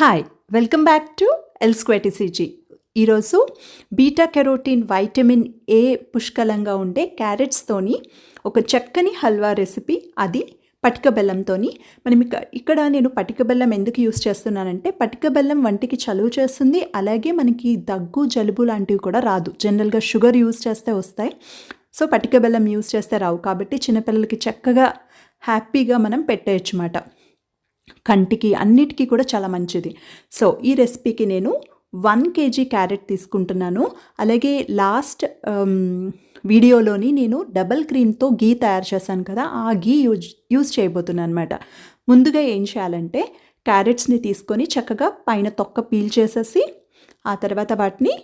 Hi welcome back to ఎల్స్క్వేటిసిజీ ఈరోజు beta carotene vitamin A పుష్కలంగా ఉండే క్యారెట్స్తోని ఒక చక్కని హల్వా రెసిపీ అది పటిక బెల్లంతోని మనం ఇక ఇక్కడ నేను పటిక బెల్లం ఎందుకు యూస్ చేస్తున్నానంటే పటిక బెల్లం వంటికి చలువ చేస్తుంది అలాగే మనకి దగ్గు జలుబు లాంటివి కూడా రాదు. జనరల్గా షుగర్ యూస్ చేస్తే వస్తాయి. సో పటిక బెల్లం యూస్ చేస్తే రావు. కాబట్టి చిన్నపిల్లలకి చక్కగా హ్యాపీగా మనం పెట్టేయచ్చు అన్నమాట. కంటికి అన్నిటికీ కూడా చాలా మంచిది. సో ఈ రెసిపీకి నేను వన్ కేజీ క్యారెట్ తీసుకుంటున్నాను. అలాగే లాస్ట్ వీడియోలోని నేను డబల్ క్రీమ్తో గీ తయారు చేశాను కదా ఆ గీ యూజ్ యూజ్ చేయబోతున్నాను అనమాట ముందుగా ఏం చేయాలంటే క్యారెట్స్ని తీసుకొని చక్కగా పైన తొక్క పీల్ చేసేసి ఆ తర్వాత వాటిని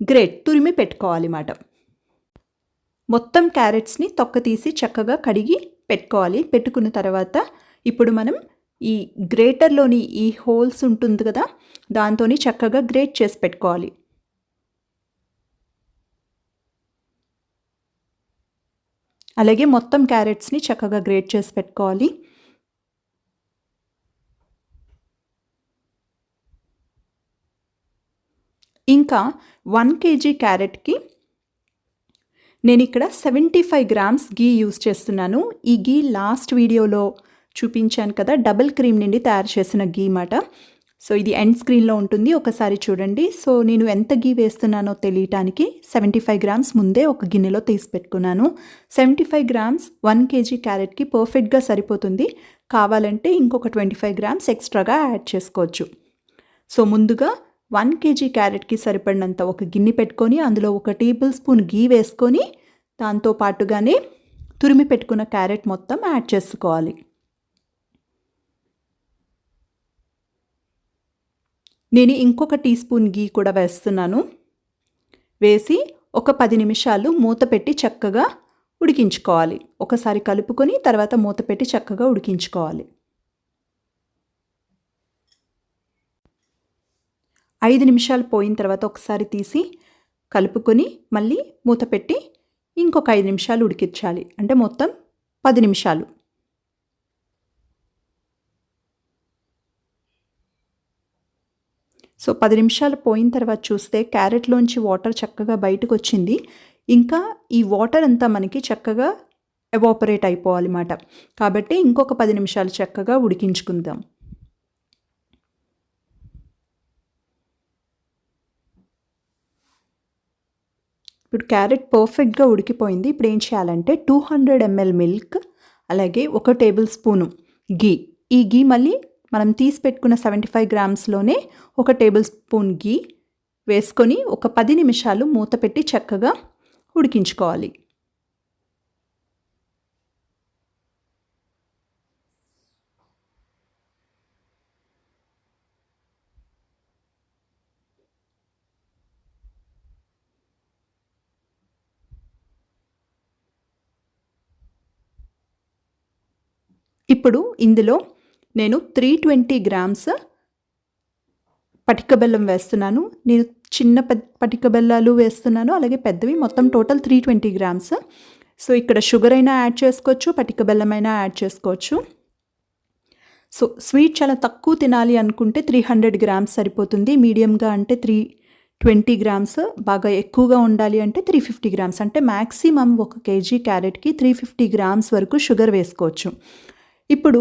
గ్రేట్ తురిమి పెట్టుకోవాలి అన్నమాట. మొత్తం క్యారెట్స్ని తొక్క తీసి చక్కగా కడిగి పెట్టుకోవాలి. పెట్టుకున్న తర్వాత ఇప్పుడు మనం ఈ గ్రేటర్లోని ఈ హోల్స్ ఉంటుంది కదా దాంతో చక్కగా గ్రేట్ చేసి పెట్టుకోవాలి. అలాగే మొత్తం క్యారెట్స్ని చక్కగా గ్రేట్ చేసి పెట్టుకోవాలి. ఇంకా వన్ కేజీ క్యారెట్కి నేను ఇక్కడ seventy five grams ghee use చేస్తున్నాను. ఈ గీ లాస్ట్ వీడియోలో చూపించాను కదా డబుల్ క్రీమ్ నుండి తయారు చేసిన గీ మాట. సో ఇది ఎండ్ స్క్రీన్లో ఉంటుంది ఒకసారి చూడండి. సో నేను ఎంత గీ వేస్తున్నానో తెలియటానికి సెవెంటీ ఫైవ్ గ్రామ్స్ ముందే ఒక గిన్నెలో తీసి పెట్టుకున్నాను. Seventy five grams one KG క్యారెట్కి పర్ఫెక్ట్గా సరిపోతుంది. కావాలంటే ఇంకొక ట్వంటీ ఫైవ్ గ్రామ్స్ ఎక్స్ట్రాగా యాడ్ చేసుకోవచ్చు. సో ముందుగా వన్ కేజీ క్యారెట్కి సరిపడినంత ఒక గిన్నె పెట్టుకొని అందులో ఒక టేబుల్ స్పూన్ గీ వేసుకొని దాంతో పాటుగానే తురిమి పెట్టుకున్న క్యారెట్ మొత్తం యాడ్ చేసుకోవాలి. నేను ఇంకొక టీ స్పూన్ గీ కూడా వేస్తున్నాను. వేసి ఒక పది నిమిషాలు మూత పెట్టి చక్కగా ఉడికించుకోవాలి. ఒకసారి కలుపుకొని తర్వాత మూత పెట్టి చక్కగా ఉడికించుకోవాలి. ఐదు నిమిషాలు పోయిన తర్వాత ఒకసారి తీసి కలుపుకొని మళ్ళీ మూత పెట్టి ఇంకొక ఐదు నిమిషాలు ఉడికించాలి. అంటే మొత్తం పది నిమిషాలు. సో పది నిమిషాలు పోయిన తర్వాత చూస్తే క్యారెట్లోంచి వాటర్ చక్కగా బయటకు వచ్చింది ఇంకా ఈ వాటర్ అంతా మనకి చక్కగా ఎవాపరేట్ అయిపోవాలన్నమాట కాబట్టి ఇంకొక పది నిమిషాలు చక్కగా ఉడికించుకుందాం. ఇప్పుడు క్యారెట్ పర్ఫెక్ట్గా ఉడికిపోయింది. ఇప్పుడు ఏం చేయాలంటే టూ హండ్రెడ్ ఎంఎల్ మిల్క్ అలాగే ఒక టేబుల్ స్పూను గీ ఈ గీ మళ్ళీ మనం తీసి పెట్టుకున్న సెవెంటీ ఫైవ్ గ్రామ్స్లోనే ఒక టేబుల్ స్పూన్ గీ వేసుకొని ఒక పది నిమిషాలు మూత పెట్టి చక్కగా ఉడికించుకోవాలి. ఇప్పుడు ఇందులో నేను త్రీ ట్వంటీ గ్రామ్స్ పటిక బెల్లం వేస్తున్నాను. నేను చిన్న పటిక బెల్లాలు వేస్తున్నాను. అలాగే పెద్దవి మొత్తం total three twenty grams so ఇక్కడ షుగర్ అయినా యాడ్ చేసుకోవచ్చు పటిక బెల్లం అయినా యాడ్ చేసుకోవచ్చు. సో స్వీట్ చాలా తక్కువ తినాలి అనుకుంటే త్రీ హండ్రెడ్ గ్రామ్స్ సరిపోతుంది. మీడియంగా అంటే త్రీ ట్వంటీ గ్రామ్స్ బాగా ఎక్కువగా ఉండాలి అంటే త్రీ ఫిఫ్టీ గ్రామ్స్ అంటే మ్యాక్సిమం ఒక కేజీ క్యారెట్కి త్రీ ఫిఫ్టీ గ్రామ్స్ వరకు షుగర్ వేసుకోవచ్చు. ఇప్పుడు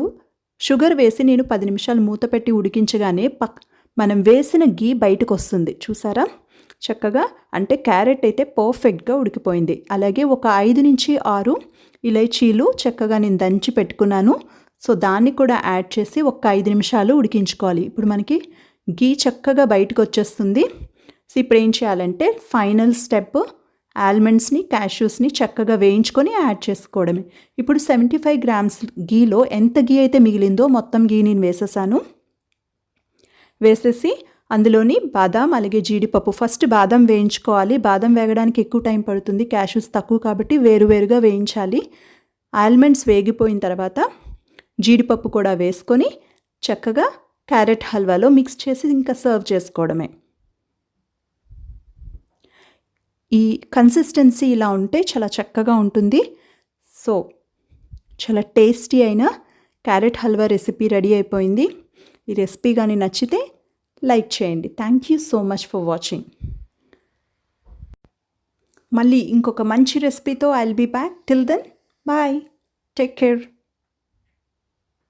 షుగర్ వేసి నేను పది నిమిషాలు మూత పెట్టి ఉడికించగానే పక్ మనం వేసిన గీ బయటకు వస్తుంది చూసారా? చక్కగా అంటే క్యారెట్ అయితే పర్ఫెక్ట్గా ఉడికిపోయింది. అలాగే ఒక ఐదు నుంచి ఆరు ఇలైచీలు చక్కగా నేను దంచి పెట్టుకున్నాను. సో దాన్ని కూడా యాడ్ చేసి ఒక ఐదు నిమిషాలు ఉడికించుకోవాలి. ఇప్పుడు మనకి గీ చక్కగా బయటకు వచ్చేస్తుంది సో ఇప్పుడు ఏం చేయాలంటే ఫైనల్ స్టెప్ ఆల్మండ్స్ని క్యాష్యూస్ని చక్కగా వేయించుకొని యాడ్ చేసుకోవడమే. ఇప్పుడు సెవెంటీ ఫైవ్ గ్రామ్స్ గీలో ఎంత గీ అయితే మిగిలిందో మొత్తం గీ నేను వేసేసాను. వేసేసి అందులోని బాదం అలాగే జీడిపప్పు. ఫస్ట్ బాదం వేయించుకోవాలి. బాదం వేగడానికి ఎక్కువ టైం పడుతుంది. క్యాష్యూస్ తక్కువ కాబట్టి వేరువేరుగా వేయించాలి. ఆల్మండ్స్ వేగిపోయిన తర్వాత జీడిపప్పు కూడా వేసుకొని చక్కగా క్యారెట్ హల్వాలో మిక్స్ చేసి ఇంకా సర్వ్ చేసుకోవడమే. ఈ కన్సిస్టెన్సీ ఇలా ఉంటే చాలా చక్కగా ఉంటుంది. సో చాలా టేస్టీ అయిన క్యారెట్ హల్వా రెసిపీ రెడీ అయిపోయింది. ఈ రెసిపీ కానీ నచ్చితే లైక్ చేయండి. Thank you so much for watching మళ్ళీ ఇంకొక మంచి రెసిపీతో I'll be back till then bye take care